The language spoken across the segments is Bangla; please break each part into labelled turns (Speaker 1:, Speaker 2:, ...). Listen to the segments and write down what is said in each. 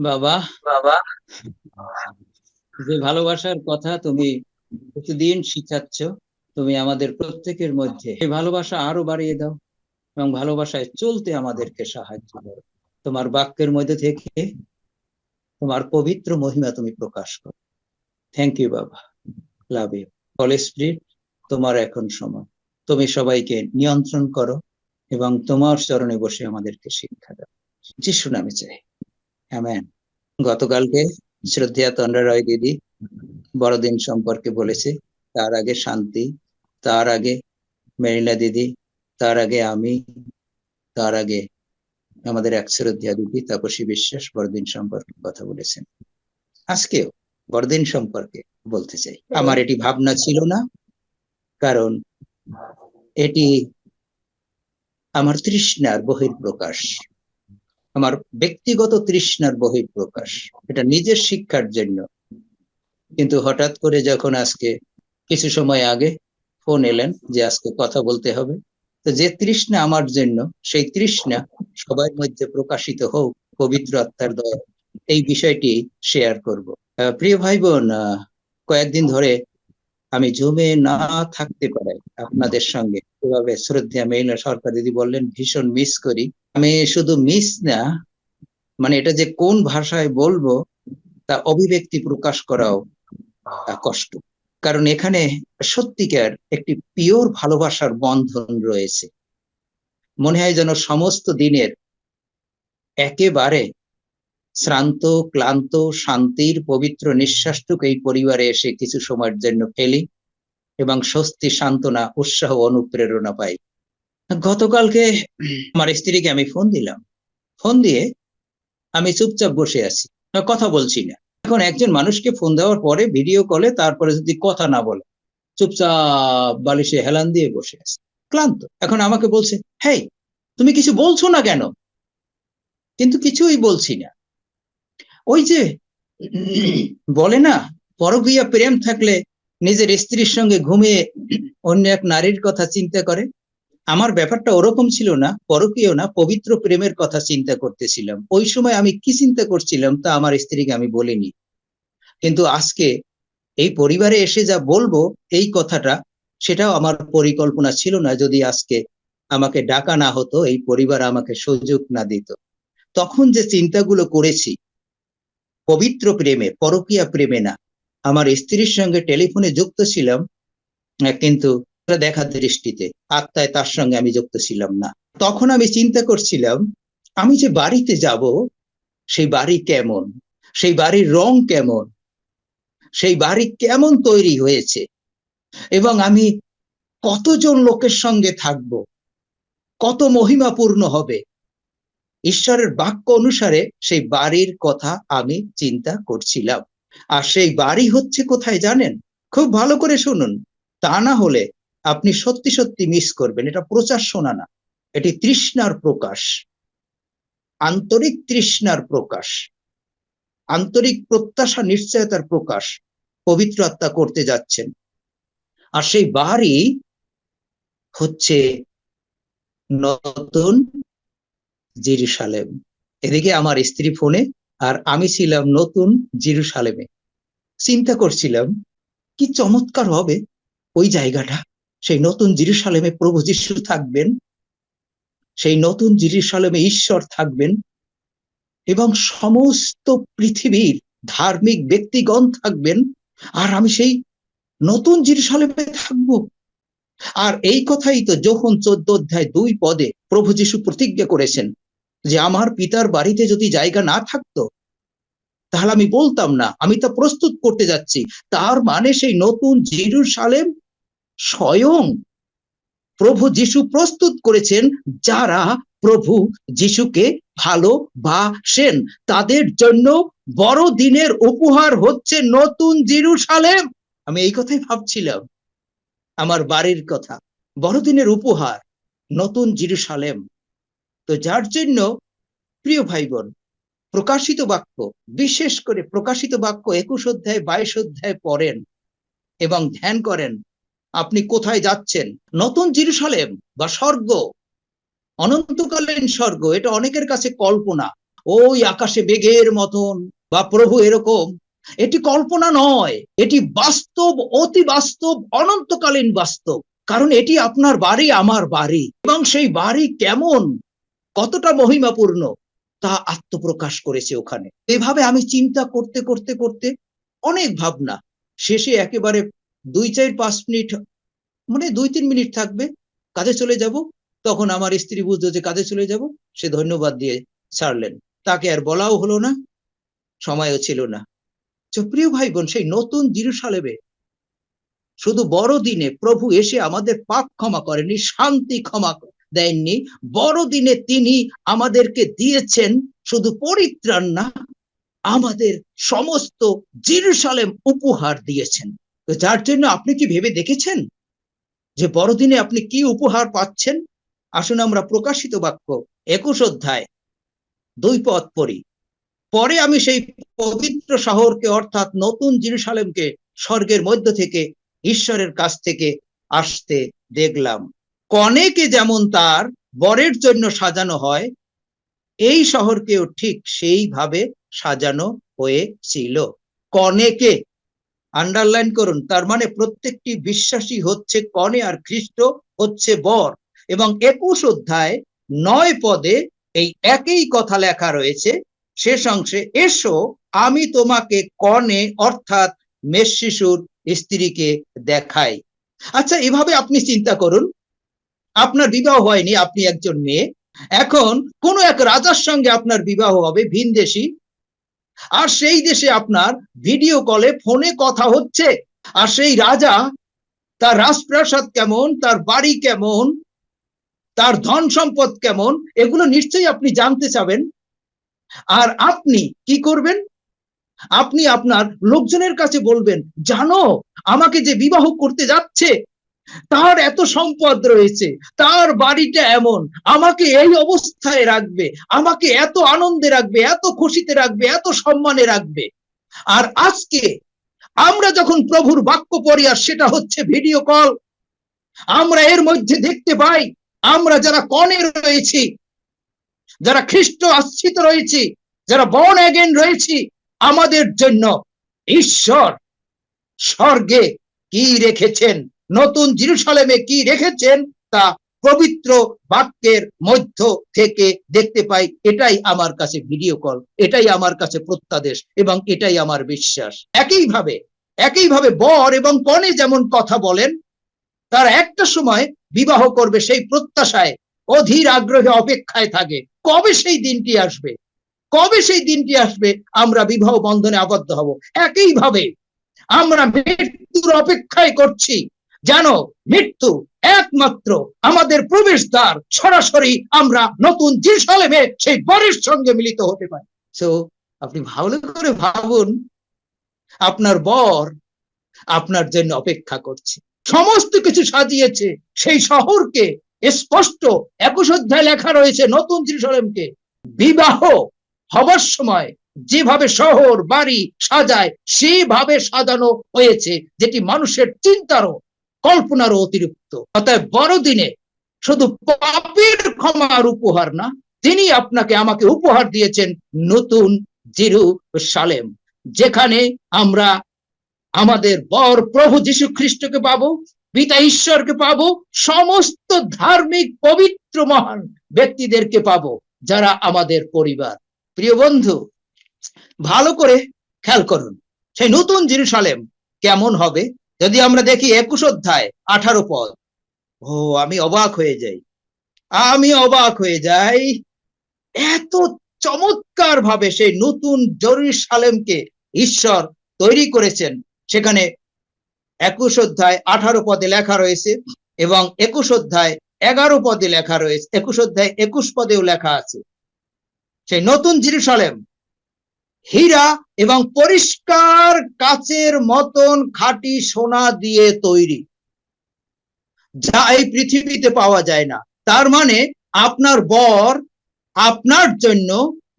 Speaker 1: বাবা।
Speaker 2: বাবা।
Speaker 1: যে ভালোবাসার কথা তুমি প্রতিদিন শিখাচ্ছ তুমি আমাদের প্রত্যেকের মধ্যে এই ভালোবাসা আরও বাড়িয়ে দাও এবং ভালোবাসায় চলতে আমাদেরকে সাহায্য করো। তোমার বাক্যের মধ্যে থেকে তোমার পবিত্র মহিমা তুমি প্রকাশ করো। থ্যাংক ইউ বাবা। লাভ ইউ হলি স্পিরিট তোমার এখন সময়। তুমি সবাইকে নিয়ন্ত্রণ করো এবং তোমার চরণে বসে আমাদেরকে শিক্ষা দাও। যিশু নামে চাই। আমেন গতকালকে শ্রদ্ধেয়া তন্ডা রয় দিদি বড়দিন সম্পর্কে বলেছে, তার আগে শান্তি, তার আগে মেরিনা দিদি, তার আগে আমি, তার আগে আমাদের এক শ্রদ্ধেয়া দিদি, তাপসী বিশ্বাস বড়দিন সম্পর্কে কথা বলেছেন। আজকেও বড়দিন সম্পর্কে বলতে চাই। আমার এটি ভাবনা ছিল না, কারণ এটি আমার তৃষ্ণার বহির প্রকাশ আমার ব্যক্তিগত তৃষ্ণার বহির প্রকাশ এটা নিজের শিক্ষার জন্য। কিন্তু হঠাৎ করে যখন আজকে কিছু সময় আগে ফোন এলেন যে আজকে কথা বলতে হবে, তো যে তৃষ্ণা আমার জন্য, সেই তৃষ্ণা সবার মধ্যে প্রকাশিত হোক, পবিত্র আত্মার দয়া, এই বিষয়টি শেয়ার করব। প্রিয় ভাই বোন কয়েকদিন ধরে আমি জমে না থাকতে পারে আপনাদের সঙ্গে। এভাবে শ্রদ্ধা মেইনা সরকার দিদি বললেন, ভীষণ মিস করি। আমি শুধু মিস না মানে এটা যে কোন ভাষায় বলব, তা অভিব্যক্তি প্রকাশ করাও কষ্ট। কারণ এখানে সত্যিকার একটি পিওর ভালোবাসার বন্ধন রয়েছে। মনে হয় যেন সমস্ত দিনের একেবারে শ্রান্ত, ক্লান্ত, শান্তির, পবিত্র নিঃশ্বাসটুকু এই পরিবারে এসে কিছু সময়ের জন্য ফেলি। এবং স্বস্তি, সান্ত্বনা, উৎসাহ, অনুপ্রেরণা পাই। গতকালকে আমার স্ত্রীকে আমি ফোন দিলাম। ফোন দিয়ে আমি চুপচাপ বসে আছি। কথা বলছি না। এখন একজন মানুষকে ফোন দেওয়ার পরে ভিডিও কলে তারপরে যদি কথা না বলে, চুপচাপ বালিশে হেলান দিয়ে বসে আছে। ক্লান্ত। এখন আমাকে বলছে, হেই, তুমি কিছু বলছো না কেন? কিন্তু কিছুই বলছি না। ওই যে বলে না, পরকীয়া প্রেম থাকলে নিজের স্ত্রীর সঙ্গে ঘুমিয়ে অন্য এক নারীর কথা চিন্তা করে। আমার ব্যাপারটা ওরকম ছিল না, পরকীয় না, পবিত্র প্রেমের কথা চিন্তা করতেছিলাম। ওই সময় আমি কি চিন্তা করছিলাম তা আমার স্ত্রীকে আমি বলিনি। কিন্তু আজকে এই পরিবারে এসে যা বলব এই কথাটা, সেটাও আমার পরিকল্পনা ছিল না যদি আজকে আমাকে ডাকা না হতো, এই পরিবার আমাকে সুযোগ না দিত। তখন যে চিন্তাগুলো করেছি, পবিত্র প্রেমে, পরকীয়া প্রেমে না আমার স্ত্রীর সঙ্গে টেলিফোনে যুক্ত ছিলাম কিন্তু দেখা দৃষ্টিতে আত্মায় তার সঙ্গে আমি যুক্ত ছিলাম না। তখন আমি চিন্তা করছিলাম, আমি যে বাড়িতে যাব, সেই বাড়ি কেমন? সেই বাড়ির রং কেমন? সেই বাড়ি কেমন তৈরি হয়েছে? এবং আমি কতজন লোকের সঙ্গে থাকব? কত মহিমাপূর্ণ হবে? ঈশ্বরের বাক্য অনুসারে সেই বাড়ির কথা আমি চিন্তা করছিলাম। আর সেই বাড়ি হচ্ছে কোথায় জানেন? খুব ভালো করে শুনুন। তা না হলে আপনি সত্যি সত্যি মিস করবেন। এটা প্রচার শোনা না। এটি তৃষ্ণার প্রকাশ। আন্তরিক তৃষ্ণার প্রকাশ। আন্তরিক প্রত্যাশা নিশ্চয়তার প্রকাশ পবিত্র আত্মা করতে যাচ্ছেন। আর সেই বাড়ি হচ্ছে নতুন জেরুসালেম। এদিকে আমার স্ত্রী ফোনে আর আমি ছিলাম নতুন জেরুসালেমে। চিন্তা করছিলাম, কি চমৎকার হবে ওই জায়গাটা। সেই নতুন জিরুসালেমে প্রভু যিশু থাকবেন, সেই নতুন জেরুসালেমে ঈশ্বর থাকবেন এবং সমস্ত পৃথিবীর ধার্মিক ব্যক্তিগণ থাকবেন। আর আমি সেই নতুন জেরুসালেমে থাকব। আর এই কথাই তো যখন চোদ্দ অধ্যায় দুই পদে প্রভু যিশু প্রতিজ্ঞা করেছেন। যে আমার পিতার বাড়িতে যদি জায়গা না থাকতো, তাহলে আমি বলতাম না, আমি তা প্রস্তুত করতে যাচ্ছি। তার মানে সেই নতুন জেরুসালেম স্বয়ং প্রভু যিশু প্রস্তুত করেছেন, যারা প্রভু যিশুকে ভালোবাসেন। তাদের জন্য বড় দিনের উপহার হচ্ছে নতুন জেরুসালেম। আমি এই কথাই ভাবছিলাম, আমার বাড়ির কথা। বড়দিনের উপহার, নতুন জেরুসালেম। তো যার জন্য প্রিয় ভাই বোন প্রকাশিত বাক্য, বিশেষ করে প্রকাশিত বাক্য একুশ অধ্যায়, বাইশ অধ্যায় পড়েন এবং ধ্যান করেন, আপনি কোথায় যাচ্ছেন? নতুন জিরুসালেম বা স্বর্গ? অনন্তকালীন স্বর্গ, এটা অনেকের কাছে কল্পনা। ওই আকাশে বেগের মতন বা প্রভু এরকম। এটি কল্পনা নয়, এটি বাস্তব, অতি বাস্তব, অনন্তকালীন বাস্তব। কারণ এটি আপনার বাড়ি, আমার বাড়ি। এবং সেই বাড়ি কেমন? কতটা মহিমাপূর্ণ তা আত্মপ্রকাশ করেছে ওখানে। এভাবে আমি চিন্তা করতে করতে করতে অনেক ভাবনা। শেষে একেবারে দুই, চার, পাঁচ মিনিট মানে দুই, তিন মিনিট থাকবে কাজে চলে যাব। তখন আমার স্ত্রী বুঝলো যে কাজে চলে যাব, সে ধন্যবাদ দিয়ে ছাড়লেন। তাকে আর বলাও হলো না, সময়ও ছিল না। প্রিয় ভাই বোন সেই নতুন জিরুসালেমে শুধু বড়দিনে প্রভু এসে আমাদের পাপ ক্ষমা করেনি শান্তি ক্ষমা দেননি। বড়দিনে তিনি আমাদেরকে দিয়েছেন শুধু পরিত্রাণ না, আমাদের সমস্ত জিরুসালেম উপহার দিয়েছেন। তো যার জন্য আপনি কি ভেবে দেখেছেন যে বড়দিনে আপনি কি উপহার পাচ্ছেন? আসুন আমরা প্রকাশিত বাক্য একুশ অধ্যায় দুই পদ পড়ি। পরে আমি সেই পবিত্র শহরকে অর্থাৎ নতুন জিরুসালেমকে স্বর্গের মধ্য থেকে, ঈশ্বরের কাছ থেকে আসতে দেখলাম। কনেকে যেমন তার বরের জন্য সাজানো হয়, এই শহরকেও ঠিক সেইভাবে সাজানো হয়েছিল। কনেকে আন্ডারলাইন করুন, তার মানে প্রত্যেকটি বিশ্বাসী হচ্ছে কনে আর খ্রিস্ট হচ্ছে বর। এবং একুশ অধ্যায় নয় পদে এই একই কথা লেখা রয়েছে, শেষ অংশে, এসো, আমি তোমাকে কনে, অর্থাৎ মেষ শিশুর স্ত্রীকে দেখাই। আচ্ছা এভাবে আপনি চিন্তা করুন আপনার বিবাহ হয়নি, আপনি একজন মেয়ে। এখন কোন এক রাজার সঙ্গে আপনার বিবাহ হবে ভিনদেশি আর সেই দেশে আপনার ভিডিও কলে ফোনে কথা হচ্ছে। আর সেই রাজা, তার রাজপ্রাসাদ কেমন, তার বাড়ি কেমন, তার ধন সম্পদ কেমন, এগুলো নিশ্চয়ই আপনি জানতে চাবেন। আর আপনি কি করবেন? আপনি আপনার লোকজনের কাছে বলবেন, জানো, আমাকে যে বিবাহ করতে যাচ্ছে তার এত সম্পদ রয়েছে, তার বাড়িটা এমন, আমাকে এই অবস্থায় রাখবে, আমাকে এত আনন্দে রাখবে, এত খুশিতে রাখবে, এত সম্মানে রাখবে। আর আজকে আমরা যখন প্রভুর বাক্য পড়ি, আর সেটা হচ্ছে ভিডিও কল আমরা এর মধ্যে দেখতে পাই, আমরা যারা কনে রয়েছি, যারা খ্রিস্ট আশ্রিত রয়েছি, যারা বন এগেন রয়েছি, আমাদের জন্য ঈশ্বর স্বর্গে কি রেখেছেন? নতুন জিরুসালেমে কি রেখেছেন তা পবিত্র বাক্যের মধ্য থেকে দেখতে পাই। এটাই আমার কাছে ভিডিও কল এটাই আমার কাছে প্রত্যাদেশ এবং এটাই আমার বিশ্বাস। একইভাবে একইভাবে বর এবং কনে যেমন কথা বলেন, তার একটা সময় বিবাহ করবে সেই প্রত্যাশায়, অধীর আগ্রহে অপেক্ষায় থাকে। কবে সেই দিনটি আসবে? কবে সেই দিনটি আসবে? আমরা বিবাহ বন্ধনে আবদ্ধ হব। একইভাবে আমরা মৃত্যুর অপেক্ষায় করছি। জানো, মৃত্যু একমাত্র আমাদের প্রবেশদ্বার। সরাসরি আমরা নতুন জিরুসালেমে সেই বরের সঙ্গে মিলিত হতে পারি। তো আপনি ভালো করে ভাবুন, আপনার বর আপনার জন্য অপেক্ষা করছে। সমস্ত কিছু সাজিয়েছে। সেই শহরকে স্পষ্ট একুশ অধ্যায় লেখা রয়েছে নতুন জিরুসালেমকে বিবাহ হবার সময় যেভাবে শহর, বাড়ি সাজায়, সেভাবে সাজানো হয়েছে, যেটি মানুষের চিন্তারও কল্পনারও অতিরিক্ত। অতএব বড়দিনে শুধু পাপের ক্ষমার উপহার না তিনি আপনাকে আমাকে উপহার দিয়েছেন নতুন জিরু সালেম যেখানে আমরা আমাদের বর প্রভু যীশু খ্রিস্টকে পাবো, পিতা ঈশ্বরকে পাবো, সমস্ত ধার্মিক পবিত্র মহান ব্যক্তিদেরকে পাবো, যারা আমাদের পরিবার। প্রিয় বন্ধু, ভালো করে খেয়াল করুন, সেই নতুন জিরুসালেম কেমন হবে? যদি আমরা দেখি একুশ অধ্যায়, আঠারো পদ। ও, আমি অবাক হয়ে যাই। আমি অবাক হয়ে যাই। এত চমৎকার ভাবে সেই নতুন জরুসালেমকে ঈশ্বর তৈরি করেছেন। সেখানে একুশ অধ্যায়, আঠারো পদে লেখা রয়েছে এবং একুশ অধ্যায়, এগারো পদে লেখা রয়েছে। একুশ অধ্যায়, একুশ পদেও লেখা আছে। সেই নতুন জিরুসালেম হীরা এবং পরিষ্কার কাচের মতন খাঁটি সোনা দিয়ে তৈরি। যা এই পৃথিবীতে পাওয়া যায় না। তার মানে আপনার বর আপনার জন্য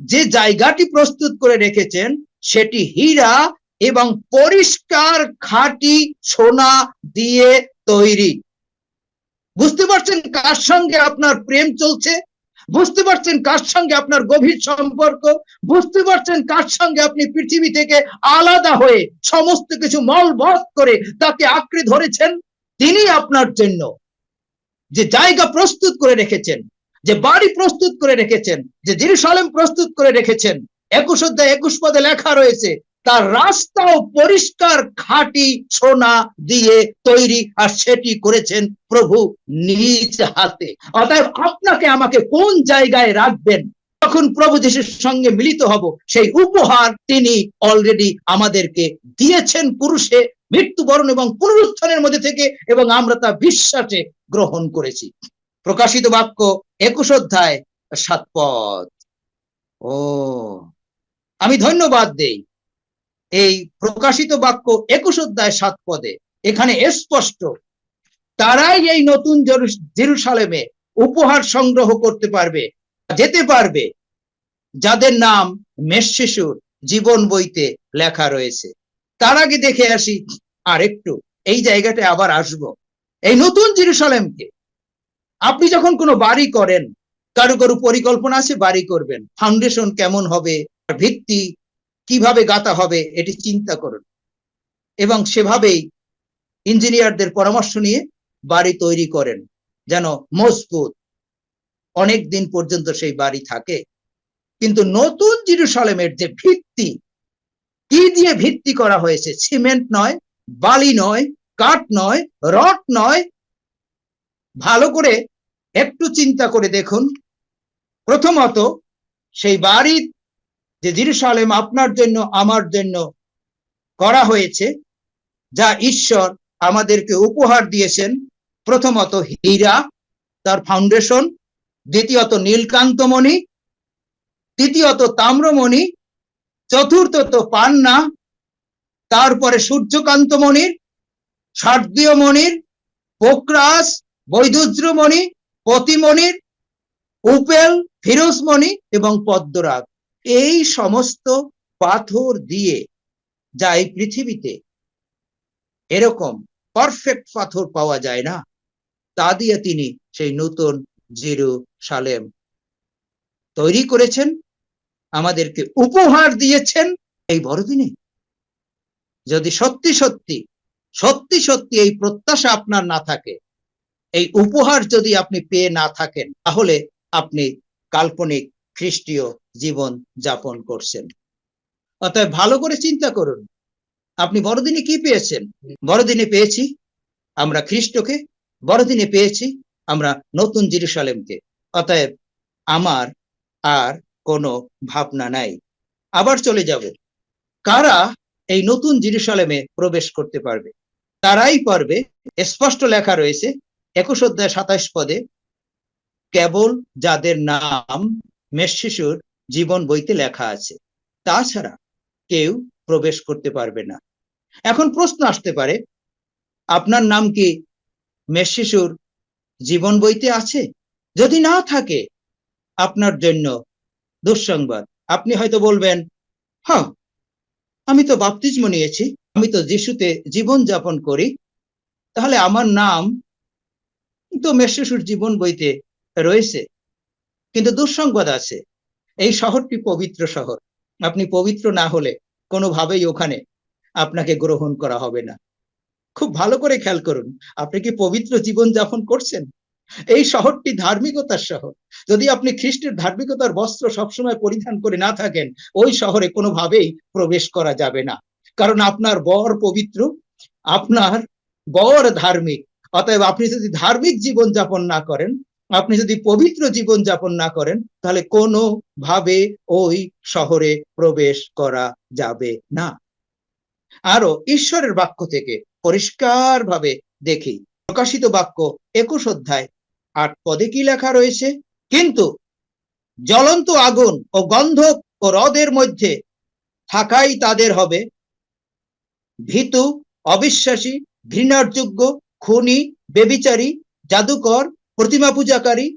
Speaker 1: যে জায়গাটি প্রস্তুত করে রেখেছেন, সেটি হীরা এবং পরিষ্কার খাঁটি সোনা দিয়ে তৈরি। বুঝতে পারছেন কার সঙ্গে আপনার প্রেম চলছে? বুঝতে পারছেন কার সঙ্গে আপনার গভীর সম্পর্ক? বুঝতে পারছেন কার সঙ্গে আপনি পৃথিবী থেকে আলাদা হয়ে সমস্ত কিছু মল মলবধ করে তাকে আঁকড়ে ধরেছেন? তিনি আপনার জন্য। যে জায়গা প্রস্তুত করে রেখেছেন, যে বাড়ি প্রস্তুত করে রেখেছেন, যে জেরুসালেম প্রস্তুত করে রেখেছেন, একুশ অধ্যায় একুশ পদে লেখা রয়েছে তার রাস্তাও পরিষ্কার খাঁটি সোনা দিয়ে তৈরি আর সেটি করেছেন প্রভু নিজ হাতে। অতএব আপনাকে আমাকে কোন জায়গায় রাখবেন? তখন প্রভু যিশুর সঙ্গে মিলিত হব, সেই উপহার তিনি অলরেডি আমাদেরকে দিয়েছেন পুরুষে, মৃত্যুবরণ এবং পুনরুত্থানের মধ্যে থেকে, এবং আমরা তা বিশ্বাসে গ্রহণ করেছি। প্রকাশিত বাক্য একুশ অধ্যায় সাত পদ। ও, আমি ধন্যবাদ দেই। এই প্রকাশিত বাক্য একুশ অধ্যায় সাত পদে। এখানে স্পষ্ট, তারাই এই নতুন জেরুস- জেরুসালেমে উপহার সংগ্রহ করতে পারবে, যেতে পারবে, যাদের নাম মেষ শিশুর জীবন বইতে লেখা রয়েছে। তার আগে দেখে আসি আর একটু এই জায়গাটা আবার আসব। এই নতুন জেরুসালেমকে আপনি যখন কোনো বাড়ি করেন, কারও কারও পরিকল্পনা আছে, বাড়ি করবেন, ফাউন্ডেশন কেমন হবে ভিত্তি কীভাবে গাঁথা হবে এটি চিন্তা করুন। এবং সেভাবেই ইঞ্জিনিয়ারদের পরামর্শ নিয়ে বাড়ি তৈরি করেন, যেন মজবুত অনেক দিন পর্যন্ত সেই বাড়ি থাকে। কিন্তু নতুন জিরুসালেমের যে ভিত্তি, কি দিয়ে ভিত্তি করা হয়েছে? সিমেন্ট নয়, বালি নয়, কাঠ নয়, রড নয়। ভালো করে একটু চিন্তা করে দেখুন। প্রথমত সেই বাড়ির যে জিরুসালেম আপনার জন্য, আমার জন্য করা হয়েছে, যা ঈশ্বর আমাদেরকে উপহার দিয়েছেন। প্রথমত হীরা, তার ফাউন্ডেশন দ্বিতীয়ত নীলকান্তমণি, তৃতীয়ত তাম্রমণি, চতুর্থত পান্না, তারপরে সূর্যকান্তমণির সার্দীয় মণির পোকরাস বৈদুজ্রমণি পতিমণির, উপেল, ফিরোজমণি এবং পদ্মরাগ। এই সমস্ত পাথর দিয়ে যা এই পৃথিবীতে এরকম পারফেক্ট পাথর পাওয়া যায় না, তা দিয়ে তিনি সেই নতুন জিরু সালেম তৈরি করেছেন, আমাদেরকে উপহার দিয়েছেন এই বড়দিনে। যদি সত্যি সত্যি সত্যি সত্যি এই প্রত্যাশা আপনার না থাকে, এই উপহার যদি আপনি পেয়ে না থাকেন, তাহলে আপনি কাল্পনিক খ্রিস্টীয় জীবন যাপন করছেন। অতএব ভালো করে চিন্তা করুন। আপনি বড়দিনে কি পেয়েছেন? বড়দিনে পেয়েছি, আমরা খ্রিস্টকে। বড়দিনে পেয়েছি, আমরা নতুন জিরুসালেমকে। অতএব আমার আর কোনো ভাবনা নাই। আবার চলে যাব। কারা এই নতুন জিরুসালেমে প্রবেশ করতে পারবে? তারাই পারবে, স্পষ্ট লেখা রয়েছে, একুশ অধ্যায় সাতাশ পদে, কেবল যাদের নাম মেষ শিশুর জীবন বইতে লেখা আছে। তাছাড়া কেউ প্রবেশ করতে পারবে না। এখন প্রশ্ন আসতে পারে, আপনার নাম কি মেষ শিশুর জীবন বইতে আছে? যদি না থাকে, আপনার জন্য দুঃসংবাদ। আপনি হয়তো বলবেন হ্যাঁ আমি তো বাপতিস্ম নিয়েছি, আমি তো যিশুতে জীবন যাপন করি, তাহলে আমার নাম তো মেষ শিশুর জীবন বইতে রয়েছে। কিন্তু দুঃসংবাদ আছে। এই শহরটি পবিত্র শহর। আপনি পবিত্র না হলে কোনোভাবেই ওখানে আপনাকে গ্রহণ করা হবে না। খুব ভালো করে খেয়াল করুন, আপনি কি পবিত্র জীবন যাপন করছেন? এই শহরটি ধার্মিকতার শহর। যদি আপনি খ্রিস্টের ধার্মিকতার বস্ত্র সবসময় পরিধান করে না থাকেন, ওই শহরে কোনোভাবেই প্রবেশ করা যাবে না। কারণ আপনার বর পবিত্র, আপনার বর ধার্মিক। অতএব আপনি যদি ধার্মিক জীবন যাপন না করেন আপনি যদি পবিত্র জীবন যাপন না করেন, তাহলে কোনো ভাবে ওই শহরে প্রবেশ করা যাবে না। আরও ঈশ্বরের বাক্য থেকে পরিষ্কার ভাবে দেখি। প্রকাশিত বাক্য একুশ অধ্যায়, আট পদে কি লেখা রয়েছে? কিন্তু জ্বলন্ত আগুন ও গন্ধক ও হ্রদের মধ্যে থাকাই তাদের হবে। ভীতু, অবিশ্বাসী ঘৃণার যোগ্য খুনি, বেবিচারী, জাদুকর প্রতিমা পূজাকারী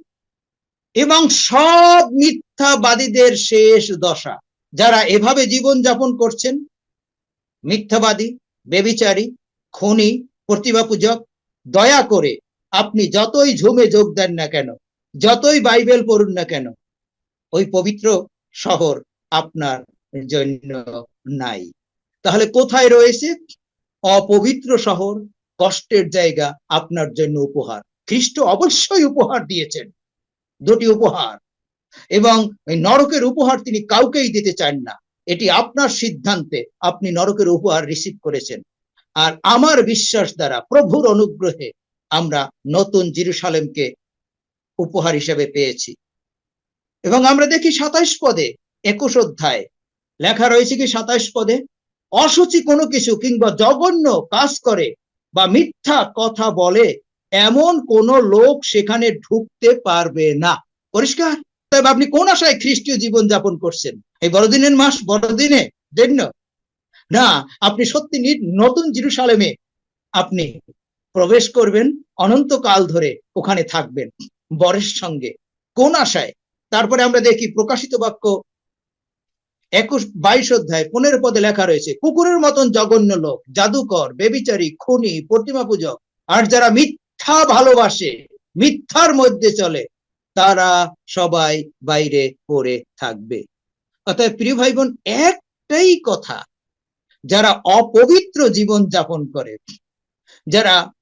Speaker 1: এবং সব মিথ্যাবাদীদের শেষ দশা। যারা এভাবে জীবন যাপন করছেন, মিথ্যাবাদী, বেবিচারী, খুনি প্রতিভা পূজক, দয়া করে আপনি যতই ঝুমে যোগ দেন না কেন, যতই বাইবেল পড়ুন না কেন, ওই পবিত্র শহর আপনার জন্য নাই। তাহলে কোথায় রয়েছে? অপবিত্র শহর, কষ্টের জায়গা আপনার জন্য উপহার। খ্রিস্ট অবশ্যই উপহার দিয়েছেন। দুটি উপহার। এবং এই নরকের উপহার তিনি কাউকেই দিতে চান না। এটি আপনার সিদ্ধান্তে আপনি নরকের উপহার রিসিভ করেছেন। আর আমার বিশ্বাস দ্বারা, প্রভুর অনুগ্রহে আমরা নতুন জিরুসালেমকে উপহার হিসেবে পেয়েছি। এবং আমরা দেখি সাতাইশ পদে, একুশ অধ্যায়, লেখা রয়েছে কি সাতাইশ পদে? অসুচি কোনো কিছু কিংবা জঘন্য কাজ করে বা মিথ্যা কথা বলে এমন কোন লোক সেখানে ঢুকতে পারবে না। পরিষ্কার? তবে আপনি কোন আশায় খ্রিস্টীয় জীবন যাপন করছেন? এই বড়দিনের মাস বড়দিনে, জন্য? না, আপনি সত্যি নতুন জিরুসালেমে আপনি প্রবেশ করবেন, অনন্তকাল ধরে ওখানে থাকবেন, বরের সঙ্গে। কোন আশায়? তারপরে আমরা দেখি প্রকাশিত বাক্য একুশ, বাইশ অধ্যায়, পনেরো পদে লেখা রয়েছে, কুকুরের মতন জঘন্য লোক, জাদুকর, বেবিচারী, খুনি, প্রতিমা পূজক, আর যারা মিথ্যা ভালোবাসে, মিথ্যার মধ্যে চলে, তারা সবাই বাইরে পড়ে থাকবে। অর্থাৎ প্রিয় ভাই বোন একটাই কথা, যারা অপবিত্র জীবন যাপন করে, যারা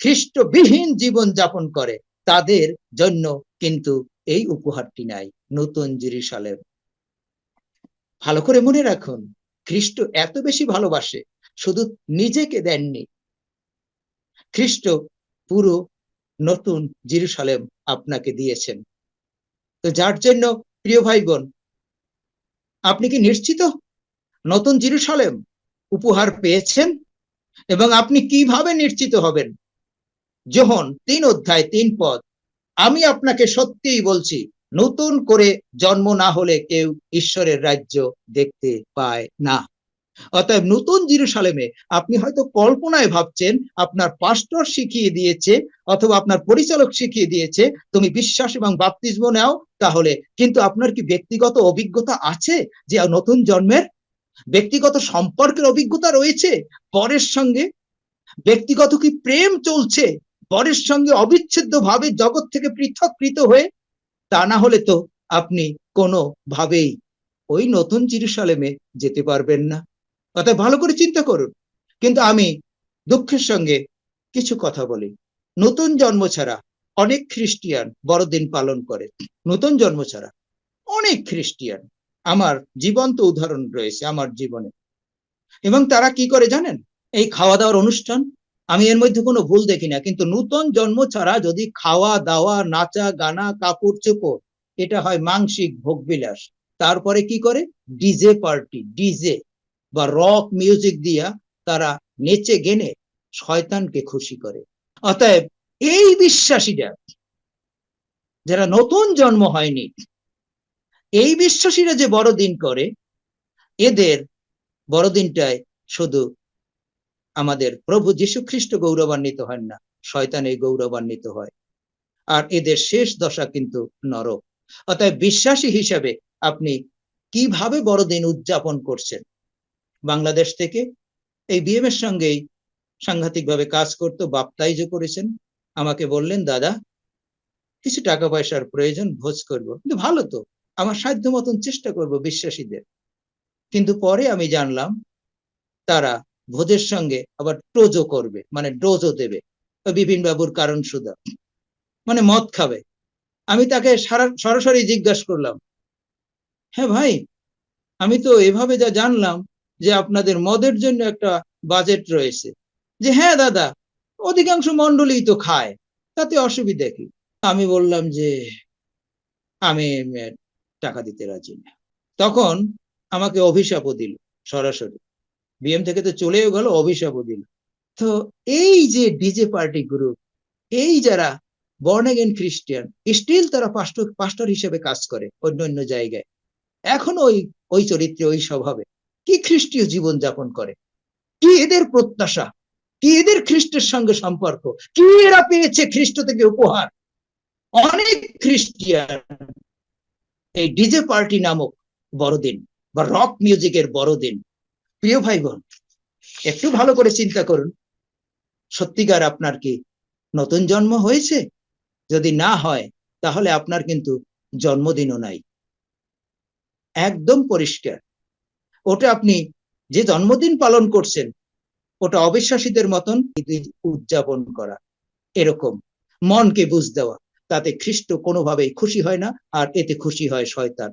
Speaker 1: খ্রিস্টবিহীন জীবন যাপন করে, তাদের জন্য কিন্তু এই উপহারটি নাই, নতুন জিরিসালেম। ভালো করে মনে রাখুন, খ্রিস্ট এত বেশি ভালোবাসে, শুধু নিজেকে দেননি। খ্রিস্ট পুরো নতুন জিরুসালেম আপনাকে দিয়েছেন। তো যার জন্য, প্রিয় ভাই বোন আপনি কি নিশ্চিত? নতুন জিরুসালেম উপহার পেয়েছেন এবং আপনি কীভাবে নিশ্চিত হবেন? যখন তিন অধ্যায়, তিন পদ, আমি আপনাকে সত্যিই বলছি, নতুন করে জন্ম না হলে কেউ ঈশ্বরের রাজ্য দেখতে পায় না। অতএব নতুন জিরুসালেমে আপনি হয়তো কল্পনায় ভাবছেন, আপনার পাস্টর শিখিয়ে দিয়েছে অথবা আপনার পরিচালক শিখিয়ে দিয়েছে, তুমি বিশ্বাস এবং বাপ্তিস্ম নাও তাহলে। কিন্তু আপনার কি ব্যক্তিগত অভিজ্ঞতা আছে যে নতুন জন্মের? ব্যক্তিগত সম্পর্কের অভিজ্ঞতা রয়েছে পরের সঙ্গে? ব্যক্তিগত কি প্রেম চলছে পরের সঙ্গে অবিচ্ছেদ্য ভাবে জগৎ থেকে পৃথককৃত হয়ে? তা না হলে তো আপনি কোনো ভাবেই ওই নতুন জিরুসালেমে যেতে পারবেন না। অর্থাৎ ভালো করে চিন্তা করুন। কিন্তু আমি দুঃখের সঙ্গে কিছু কথা বলি। নতুন জন্ম ছাড়া অনেক খ্রিস্টিয়ান বড়দিন পালন করে। নতুন জন্ম ছাড়া অনেক খ্রিস্টিয়ান আমার জীবন্ত উদাহরণ রয়েছে আমার জীবনে। এবং তারা কি করে জানেন? এই খাওয়া দাওয়ার অনুষ্ঠান? আমি এর মধ্যে কোনো ভুল দেখি না, কিন্তু নূতন জন্ম ছাড়া যদি খাওয়া দাওয়া নাচা, গানা, কাপড় চোপড়, এটা হয় মাংসিক ভোগবিলাস। তারপরে কি করে? DJ party, DJ. বা রক মিউজিক দিয়া তারা নেচে গেনে শয়তানকে খুশি করে। অতএব এই বিশ্বাসীরা যারা নতুন জন্ম হয়নি, এই বিশ্বাসীরা যে বড়দিন করে, এদের বড়দিনটায় শুধু আমাদের প্রভু যীশু খ্রিস্ট গৌরবান্বিত হন না, শয়তানে গৌরবান্বিত হয়। আর এদের শেষ দশা কিন্তু নরক। অতএব বিশ্বাসী হিসাবে আপনি কীভাবে বড়দিন উদযাপন করছেন বাংলাদেশ থেকে। এই বিএম এর সঙ্গেই সাংঘাতিকভাবে কাজ করতো বাপ্তাইজ করেছেন। আমাকে বললেন, দাদা, কিছু টাকা পয়সার প্রয়োজন, ভোজ করব। কিন্তু ভালো তো, আমার সাধ্য মতন চেষ্টা করব বিশ্বাসীদের। কিন্তু পরে আমি জানলাম, তারা ভোজের সঙ্গে আবার টোজও করবে মানে ডোজও দেবে বিপিন বাবুর কারণ সুদা মানে মদ খাবে। আমি তাকে সরাসরি জিজ্ঞাসা করলাম হ্যাঁ ভাই, আমি তো এভাবে যা জানলাম যে আপনাদের মদের জন্য একটা বাজেট রয়েছে। যে হ্যাঁ দাদা, অধিকাংশ মন্ডলী তো খায়, তাতে অসুবিধা কি? আমি বললাম যে, আমি টাকা দিতে রাজি না। তখন আমাকে অভিশাপও দিল সরাসরি। বিএম থেকে তো চলেও গেল, অভিশাপও দিল। তো এই যে ডিজে পার্টি গ্রুপ এই যারা বর্ন এগেন খ্রিস্টিয়ান স্টিল তারা পাস্টর পাস্টর হিসেবে কাজ করে অন্য অন্য জায়গায়। এখন ওই ওই চরিত্রে, ওই স্বভাবে। কি খ্রিস্টীয় জীবন যাপন করে? কি এদের প্রত্যাশা? কি এদের খ্রিস্টের সঙ্গে সম্পর্ক? কি এরা পেয়েছে খ্রিস্ট থেকে উপহার? অনেক খ্রিস্টিয়ান এই ডিজে পার্টি নামক বড়দিন বা রক মিউজিকের বড়দিন, প্রিয় ভাই বোন একটু ভালো করে চিন্তা করুন। সত্যিকার আপনার কি নতুন জন্ম হয়েছে? যদি না হয়, তাহলে আপনার কিন্তু জন্মদিনও নাই। একদম পরিষ্কার। ওটা আপনি যে জন্মদিন পালন করছেন, ওটা অবিশ্বাসীদের মতন উদযাপন করা। এরকম মনকে বুঝ দেওয়া, তাতে খ্রিস্ট কোনোভাবেই খুশি হয় না, আর এতে খুশি হয় শয়তান।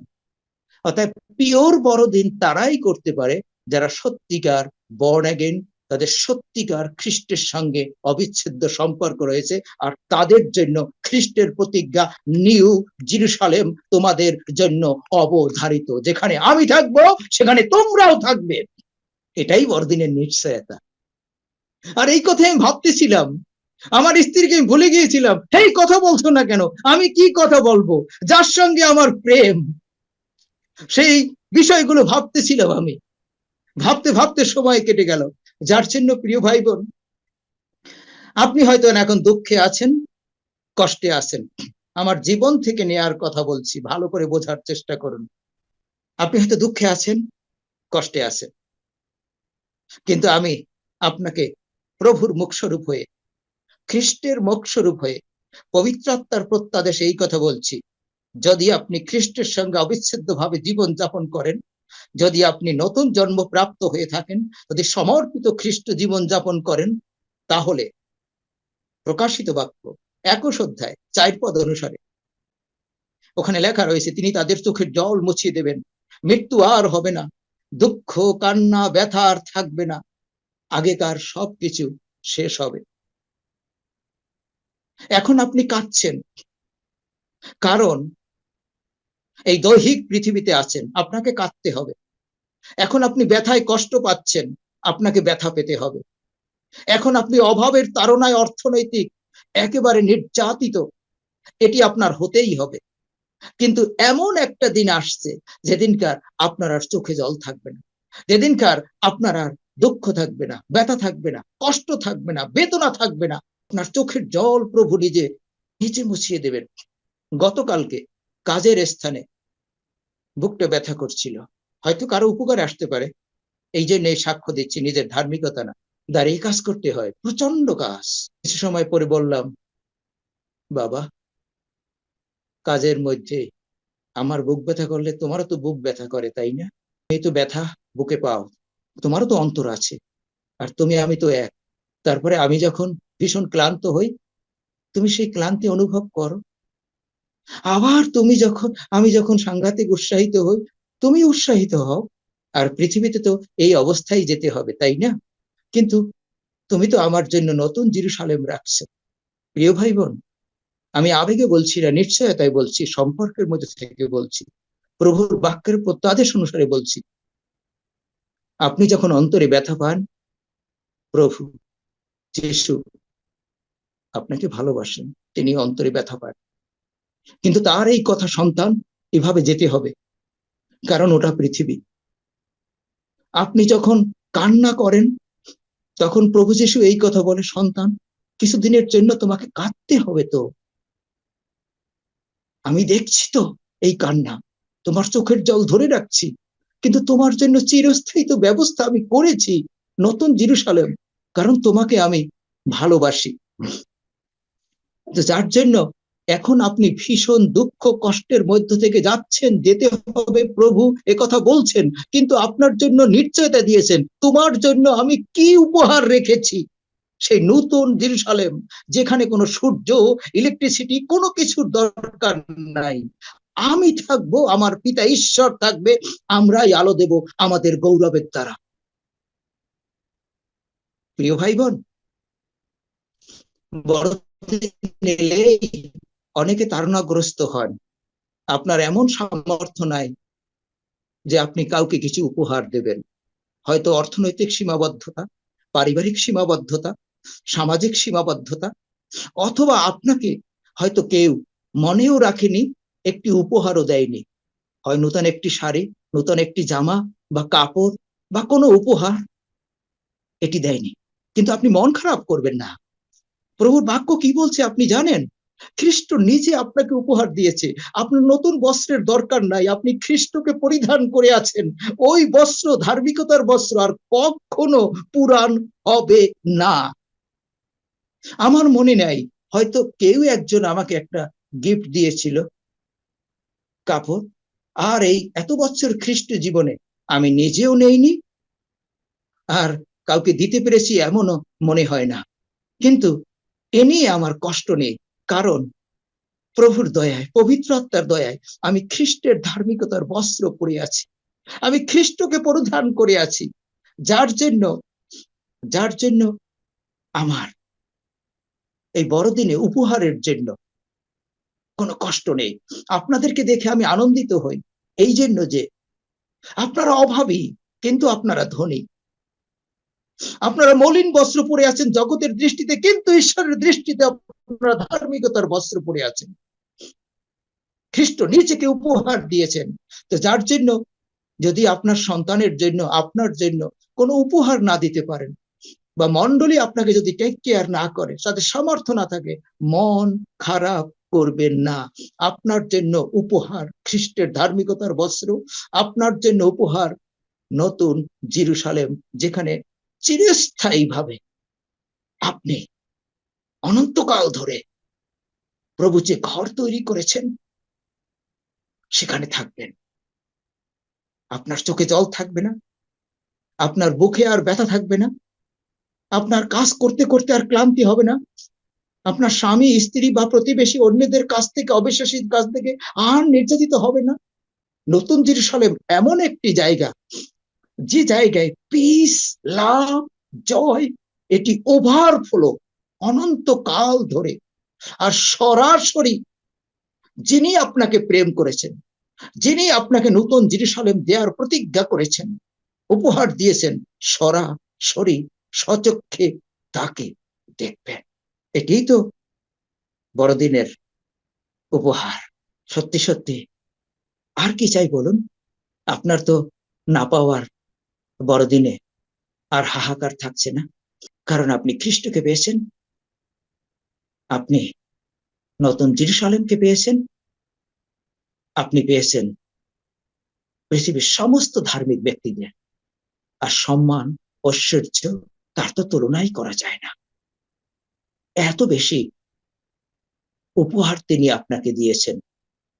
Speaker 1: অর্থাৎ পিওর বড়দিন তারাই করতে পারে যারা সত্যিকার বর্ন অ্যাগেন তাদের সত্যিকার খ্রিস্টের সঙ্গে অবিচ্ছেদ্য সম্পর্ক রয়েছে আর তাদের জন্য খ্রিস্টের প্রতিজ্ঞা নিউ জিরুসালেম তোমাদের জন্য অবধারিত। যেখানে আমি থাকব, সেখানে তোমরাও থাকবে। এটাই বড়দিনের নিশ্চয়তা। আর এই কথাই আমি ভাবতেছিলাম। আমার স্ত্রীকে আমি ভুলে গিয়েছিলাম। এই কথা বলছো না কেন? আমি কি কথা বলব? যার সঙ্গে আমার প্রেম। সেই বিষয়গুলো ভাবতেছিলাম আমি। ভাবতে ভাবতে সময় কেটে গেল। যার জন্য প্রিয় ভাই বোন আপনি হয়তো এখন দুঃখে আছেন, কষ্টে আছেন। আমার জীবন থেকে নেয়ার কথা বলছি, ভালো করে বোঝার চেষ্টা করুন। আপনি হয়তো দুঃখে আছেন, কষ্টে আছেন। কিন্তু আমি আপনাকে প্রভুর মুখস্বরূপ হয়ে, খ্রিস্টের মুখস্বরূপ হয়ে, পবিত্রাত্মার প্রত্যাদেশ এই কথা বলছি। যদি আপনি খ্রিস্টের সঙ্গে অবিচ্ছেদ্য ভাবে জীবন যাপন করেন যদি আপনি নতুন জন্ম প্রাপ্ত হয়ে থাকেন, যদি সমর্পিত খ্রিস্ট জীবন যাপন করেন, তাহলে প্রকাশিত বাক্য একুশ অধ্যায় চার পদ অনুসারে। ওখানে লেখা রয়েছে, তিনি তাদের চোখের জল মুছিয়ে দেবেন, মৃত্যু আর হবে না, দুঃখ, কান্না, ব্যথা আর থাকবে না, আগেকার সবকিছু শেষ হবে। এখন আপনি কাঁদছেন, কারণ এই দৈহিক পৃথিবীতে আছেন, আপনাকে কাঁদতে হবে। এখন আপনি ব্যথায় কষ্ট পাচ্ছেন, আপনাকে ব্যথা পেতে হবে। এখন আপনি অভাবের তাড়নায় অর্থনৈতিক, একেবারে নির্যাতিত, এটি আপনার হতেই হবে। কিন্তু এমন একটা দিন আসছে, যেদিনকার আপনার আর চোখে জল থাকবে না। যেদিনকার আপনার আর দুঃখ থাকবে না, ব্যথা থাকবে না, কষ্ট থাকবে না, বেদনা থাকবে না, আপনার চোখের জল প্রভু নিজে নিচে মুছিয়ে দেবেন। গতকালকে কাজের স্থানে বুকটা ব্যথা করছিল। হয়তো কারও উপকার আসতে পারে। এই জন্য সাক্ষ্য দিচ্ছি, নিজের ধার্মিকতা না। দাঁড়িয়ে কাজ করতে হয়। প্রচণ্ড কাজ। কিছু সময় পরে বললাম, বাবা, কাজের মধ্যে আমার বুক ব্যথা করলে তোমারও তো বুক ব্যথা করে, তাই না? এই তো ব্যথা বুকে পাও। তোমারও তো অন্তর আছে। আর তুমি, আমি তো এক। তারপরে আমি যখন ভীষণ ক্লান্ত হই, তুমি সেই ক্লান্তি অনুভব করো। আবার তুমি যখন, আমি যখন সাংঘাতিক উৎসাহিত হই, তুমি উৎসাহিত হও। আর পৃথিবীতে তো এই অবস্থায় যেতে হবে, তাই না? কিন্তু তুমি তো আমার জন্য নতুন জিরুসালেম রাখছো। প্রিয় ভাই বোন আমি আবেগে বলছি না নিশ্চয়তাই বলছি, সম্পর্কের মধ্যে থেকে বলছি, প্রভুর বাক্যের প্রত্যাদেশ অনুসারে বলছি। আপনি যখন অন্তরে ব্যথা পান, প্রভু যিশু আপনাকে ভালোবাসেন, তিনি অন্তরে ব্যথা পান। কিন্তু তার এই কথা সন্তান এভাবে যেতে হবে, কারণ ওটা পৃথিবী। আপনি যখন কান্না করেন, তখন প্রভু যিশু এই কথা বলে, সন্তান, কিছুদিনের জন্য তোমাকে কাঁদতে হবে তো। আমি দেখছি তো এই কান্না, তোমার চোখের জল ধরে রাখছি, কিন্তু তোমার জন্য চিরস্থায়ী তো ব্যবস্থা আমি করেছি নতুন জিরুসালেম, কারণ তোমাকে আমি ভালোবাসি। যার জন্য এখন আপনি ভীষণ দুঃখ কষ্টের মধ্য থেকে যাচ্ছেন, যেতে হবে, প্রভু কথা বলছেন, কিন্তু আপনার জন্য নিশ্চয়তা দিয়েছেন, তোমার জন্য আমি কি উপহার রেখেছি? সেই নতুন জিরুসালেম, যেখানে কোনো সূর্য ইলেকট্রিসিটি কোনো কিছুর দরকার নাই। আমি থাকব, আমার পিতা ঈশ্বর থাকবে, আমরাই আলো দেব আমাদের গৌরবের দ্বারা। প্রিয় ভাই বোন বড় অনেকে তারণাগ্রস্ত হন। আপনার এমন সামর্থ্য নাই যে আপনি কাউকে কিছু উপহার দেবেন। হয়তো অর্থনৈতিক সীমাবদ্ধতা, পারিবারিক সীমাবদ্ধতা, সামাজিক সীমাবদ্ধতা, অথবা আপনাকে হয়তো কেউ মনেও রাখেনি, একটি উপহারও দেয়নি। হয় নতুন একটি শাড়ি, নতুন একটি জামা, বা কাপড়, বা কোনো উপহার এটি দেয়নি। কিন্তু আপনি মন খারাপ করবেন না। প্রভুর বাক্য কি বলছে আপনি জানেন? খ্রিস্ট নিজে আপনাকে উপহার দিয়েছে। আপনার নতুন বস্ত্রের দরকার নাই, আপনি খ্রিস্টকে পরিধান করে আছেন। ওই বস্ত্র, ধার্মিকতার বস্ত্র আর কখনো পুরাণ হবে না। আমার মনে নাই, হয়তো কেউ একজন আমাকে একটা গিফট দিয়েছিল। কাপড়। আর এই এত বছর খ্রিস্ট জীবনে আমি নিজেও নেইনি। আর কাউকে দিতে পেরেছি এমনও মনে হয় না। কিন্তু এ নিয়ে আমার কষ্ট নেই। কারণ প্রভুর দয়ায় পবিত্র আত্মার দয়ায় আমি খ্রিস্টের ধার্মিকতার বস্ত্র পরে আছি। আমি খ্রিস্টকে পরিধান করে আছি। যার জন্য যার জন্য আমার এই বড়দিনে উপহারের জন্য কোনো কষ্ট নেই। আপনাদেরকে দেখে আমি আনন্দিত হই। এই জন্য যে আপনারা অভাবী, কিন্তু আপনারা ধনী। আপনারা মলিন বস্ত্র পরে আছেন, জগতের দৃষ্টিতে, কিন্তু ঈশ্বরের দৃষ্টিতে আপনারা ধার্মিকতার বস্ত্র পরে আছেন। খ্রিস্ট নিজেকে উপহার দিয়েছেন। তো যার জন্য, যদি আপনার সন্তানের জন্য, আপনার জন্য কোনো উপহার না দিতে পারেন, বা মন্ডলী আপনাকে যদি টেক কেয়ার না করে, তাদের সামর্থ্য না থাকে, মন খারাপ করবেন না। আপনার জন্য উপহার খ্রিস্টের ধার্মিকতার বস্ত্র, আপনার জন্য উপহার নতুন জিরুসালেম, যেখানে চিরস্থায়ী ভাবে আপনি অনন্তকাল ধরে প্রভু যে ঘর তৈরি করেছেন, সেখানে থাকবেন। আপনার চোখে জল থাকবে না, আপনার বুকে আর ব্যথা থাকবে না, আপনার কাজ করতে করতে আর ক্লান্তি হবে না, আপনার স্বামী, স্ত্রী বা প্রতিবেশী অন্যদের কাছ থেকে অবিশ্বাসীর কাছ থেকে আর নির্যাতিত হবে না। নতুন জিরুসালেম এমন একটি জায়গা যে জায়গায় পিস লাভ জয় এটি ওভারফ্লো অনন্তকাল ধরে। আর সরাসরি যিনি আপনাকে প্রেম করেছেন, যিনি আপনাকে নতুন জিরুসালেম দেওয়ার প্রতিজ্ঞা করেছেন, উপহার দিয়েছেন, সরাসরি সচক্ষে তাকে দেখবেন। এটাই তো বড়দিনের উপহার। সত্যি সত্যি, আর কি চাই বলুন? আপনার তো না পাওয়ার বড়দিনে আর হাহাকার থাকছে না। কারণ আপনি খ্রিস্টকে পেয়েছেন। আপনি নতুন জিরুসালেমকে পেয়েছেন। আপনি পেয়েছেন পৃথিবীর সমস্ত ধার্মিক ব্যক্তিদের। আর সম্মান, ঐশ্বর্য তার তো তুলনাই করা যায় না। এত বেশি উপহার তিনি আপনাকে দিয়েছেন।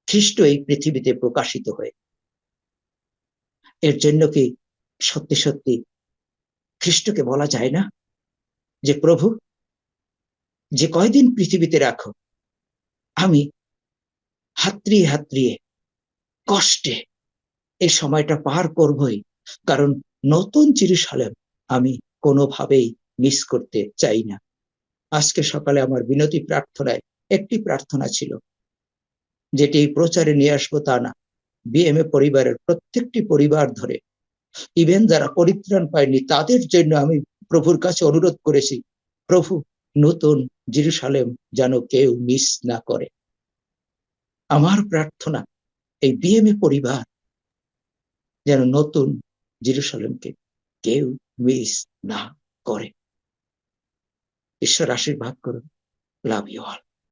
Speaker 1: খ্রিস্ট এই পৃথিবীতে প্রকাশিত হয়ে। এর জন্য কি সত্যি সত্যি খ্রিস্টকে বলা যায় না? যে প্রভু, যে কয়দিন পৃথিবীতে রাখো, আমি হাতড়িয়ে হাতড়িয়ে কষ্টে এই সময়টা পার করবই, কারণ নতুন চিরুসালেম আমি কোনোভাবেই মিস করতে চাই না। আজকে সকালে আমার বিনতি প্রার্থনায় একটি প্রার্থনা ছিল, যেটি প্রচারে নিয়ে আসব তা না। বিএমএ পরিবারের প্রত্যেকটি পরিবার ধরে ইভেন যারা পরিত্রাণ পায়নি, তাদের জন্য আমি প্রভুর কাছে অনুরোধ করেছি, প্রভু, নতুন জিরুসালেম যেন কেউ মিস না করে। আমার প্রার্থনা, এই বিএমএ পরিবার যেন নতুন জিরুসালেমকে কেউ মিস না করে। ঈশ্বর আশীর্বাদ করুন। Love you all